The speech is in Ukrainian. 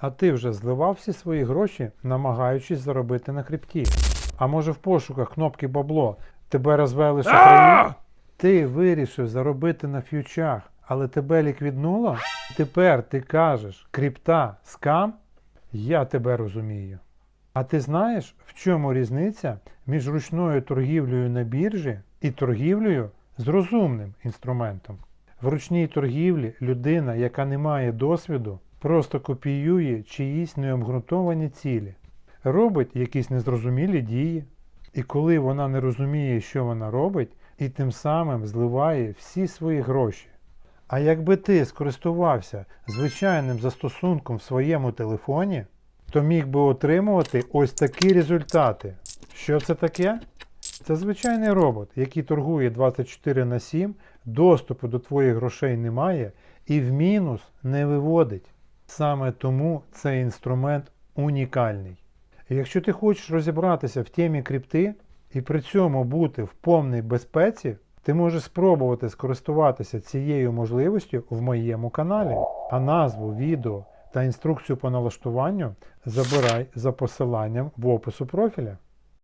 А ти вже зливав всі свої гроші, намагаючись заробити на крипті. А може в пошуках кнопки бабло тебе розвели шахраї? Ти вирішив заробити на ф'ючах, але тебе ліквіднуло? Тепер ти кажеш крипта скам? Я тебе розумію. А ти знаєш, в чому різниця між ручною торгівлею на біржі і торгівлею з розумним інструментом? В ручній торгівлі людина, яка не має досвіду, просто копіює чиїсь необґрунтовані цілі, робить якісь незрозумілі дії. І коли вона не розуміє, що вона робить, і тим самим зливає всі свої гроші. А якби ти скористувався звичайним застосунком в своєму телефоні, то міг би отримувати ось такі результати. Що це таке? Це звичайний робот, який торгує 24 на 7, доступу до твоїх грошей немає і в мінус не виводить. Саме тому цей інструмент унікальний. І якщо ти хочеш розібратися в темі крипти і при цьому бути в повній безпеці, ти можеш спробувати скористуватися цією можливістю в моєму каналі. А назву відео та інструкцію по налаштуванню забирай за посиланням в опису профіля.